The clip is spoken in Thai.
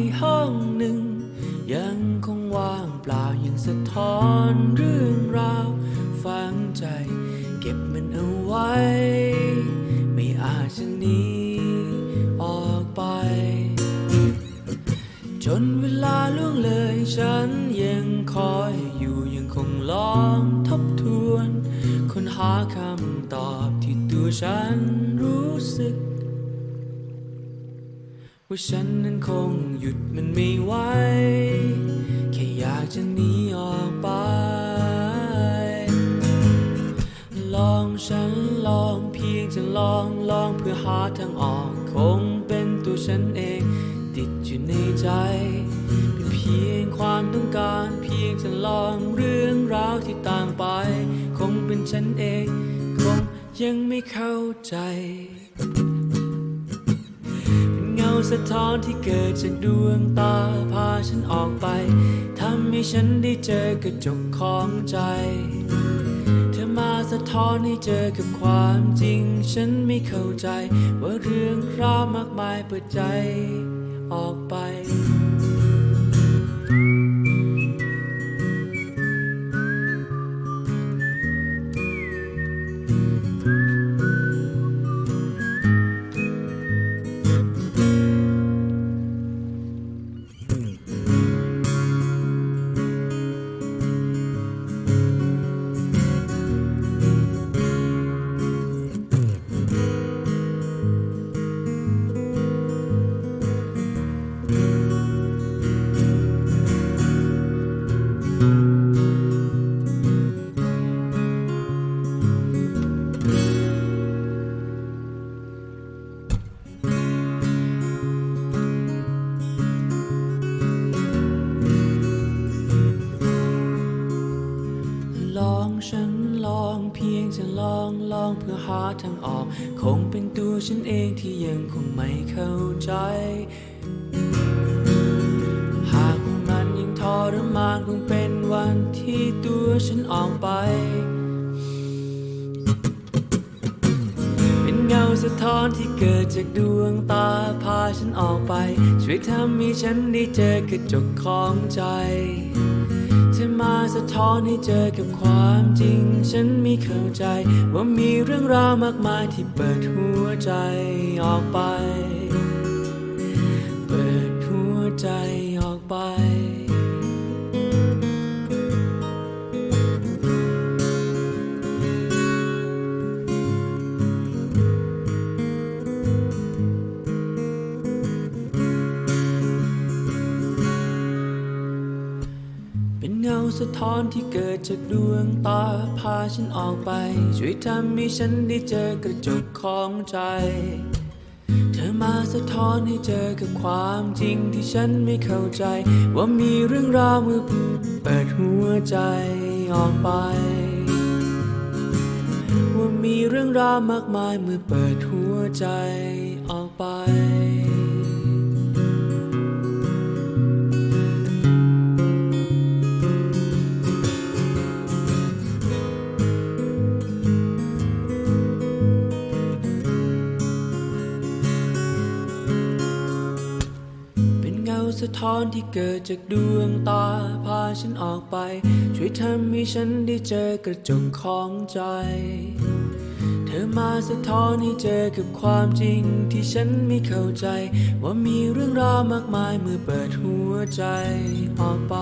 ในห้องหนึ่ง ยังคงว่างเปล่ายังสะท้อนเรื่องราวฝังใจ เก็บมันเอาไว้ ไม่อาจจะหนีออกไป จนเวลาล่วงเลยฉันยังคอยอยู่ยังคงลองทบทวนค้นหาคำตอบที่ตัวฉันรู้สึก ว่าฉันนั้นคงหยุดมันไม่ไหว แค่อยากจะหนีออกไป ลองฉันลองเพียงจะลองลองเพื่อหาทางออก คงเป็นตัวฉันเอง ติดอยู่ในใจเป็นเพียงความต้องการเพียงจะลองเรื่องราวที่ต่างไป คงเป็นฉันเอง คงยังไม่เข้าใจ สะท้อนที่เกิดจากดวงตาพาฉันออกไปทำให้ฉันได้เจอกระจกของใจ เธอมาสะท้อนให้เจอกับความจริง ฉันไม่เข้าใจ ว่าเรื่องราวมากมายเปิดใจออกไป ฉันลองเพียงจะลองลองเพื่อหาทางออก คงเป็นตัวฉันเองที่ยังคงไม่เข้าใจ หากว่ามันยังทรมานคงเป็นวันที่ตัวฉันออกไป เป็นเงาสะท้อนที่เกิดจากดวงตาพาฉันออกไป ช่วยทำให้ฉันได้เจอกระจกของใจ ที่มาสะท้อนให้เจอกับความจริง ฉันไม่เข้าใจ ว่ามีเรื่องราวมากมายที่เปิดหัวใจออกไป เปิดหัวใจออกไป สะท้อนที่เกิดจากดวงตาพาฉันออกไป ช่วยทำให้ฉันได้เจอกระจกของใจ เธอมาสะท้อนให้เจอกับความจริงที่ฉันไม่เข้าใจ ว่ามีเรื่องราวเมื่อเปิดหัวใจออกไป ว่ามีเรื่องราวมากมายเมื่อเปิดหัวใจออกไป สะท้อนที่เกิดจากดวงตาพาฉันออกไป ช่วยทำให้ฉันได้เจอกระจกของใจ เธอมาสะท้อนให้เจอกับความจริงที่ฉันไม่เข้าใจ ว่ามีเรื่องราวมากมายเมื่อเปิดหัวใจออกไป